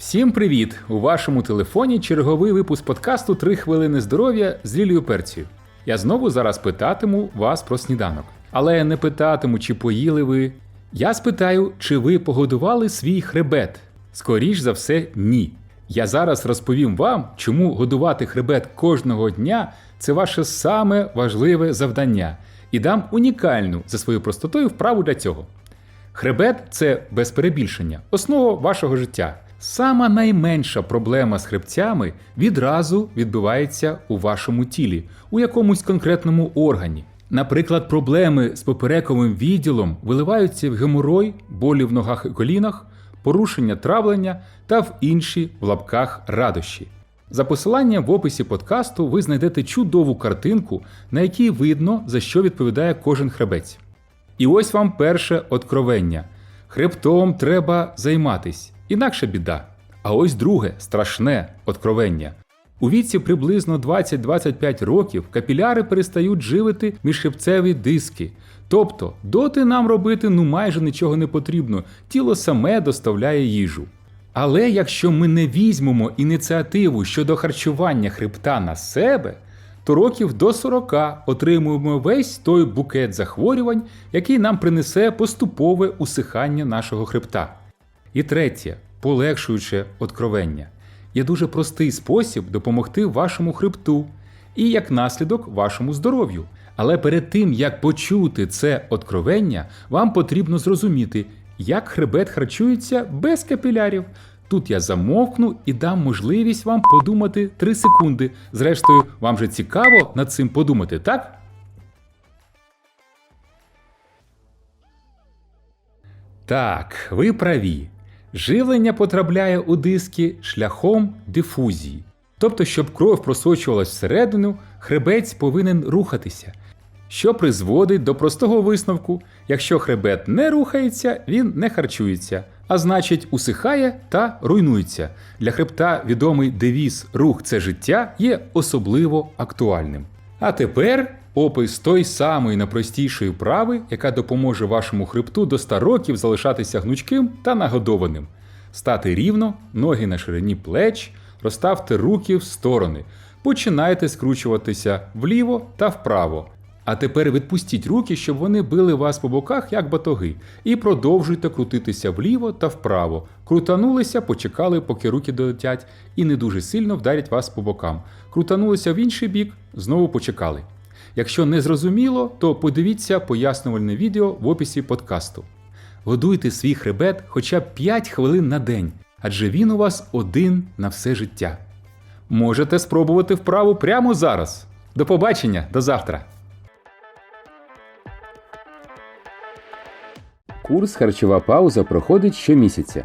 Всім привіт! У вашому телефоні черговий випуск подкасту «3 хвилини здоров'я з Лілією Перцію. Я знову зараз питатиму вас про сніданок. Але я не питатиму, чи поїли ви. Я спитаю, чи ви погодували свій хребет. Скоріш за все, ні. Я зараз розповім вам, чому годувати хребет кожного дня це ваше саме важливе завдання, і дам унікальну за своєю простотою вправу для цього. Хребет це без перебільшення, основа вашого життя. Сама найменша проблема з хребцями відразу відбувається у вашому тілі, у якомусь конкретному органі. Наприклад, проблеми з поперековим відділом виливаються в геморой, болі в ногах і колінах, порушення травлення та в інші в лапках радощі. За посиланням в описі подкасту ви знайдете чудову картинку, на якій видно, за що відповідає кожен хребець. І ось вам перше откровення. Хребтом треба займатись, інакше біда. А ось друге страшне откровення. У віці приблизно 20-25 років капіляри перестають живити міжхребцеві диски. Тобто, доти нам робити ну майже нічого не потрібно, тіло саме доставляє їжу. Але якщо ми не візьмемо ініціативу щодо харчування хребта на себе, то років до 40 отримуємо весь той букет захворювань, який нам принесе поступове усихання нашого хребта. І третє, полегшуюче откровення, є дуже простий спосіб допомогти вашому хребту і як наслідок вашому здоров'ю. Але перед тим як почути це откровення, вам потрібно зрозуміти, як хребет харчується без капілярів. Тут я замовкну і дам можливість вам подумати 3 секунди. Зрештою, вам же цікаво над цим подумати, так? Так, ви праві. Живлення потрапляє у диски шляхом дифузії. Тобто, щоб кров просочувалась всередину, хребець повинен рухатися, що призводить до простого висновку: якщо хребет не рухається, він не харчується, а значить, усихає та руйнується. Для хребта відомий девіз Рух це життя є особливо актуальним. А тепер опис той самої найпростішої вправи, яка допоможе вашому хребту до 100 років залишатися гнучким та нагодованим. Стати рівно, ноги на ширині плеч, розставте руки в сторони. Починайте скручуватися вліво та вправо. А тепер відпустіть руки, щоб вони били вас по боках, як батоги, і продовжуйте крутитися вліво та вправо. Крутанулися, почекали, поки руки долетять, і не дуже сильно вдарять вас по бокам. Крутанулися в інший бік, знову почекали. Якщо не зрозуміло, то подивіться пояснювальне відео в описі подкасту. Годуйте свій хребет хоча б 5 хвилин на день, адже він у вас один на все життя. Можете спробувати вправу прямо зараз. До побачення, до завтра! Курс Харчова пауза проходить щомісяця.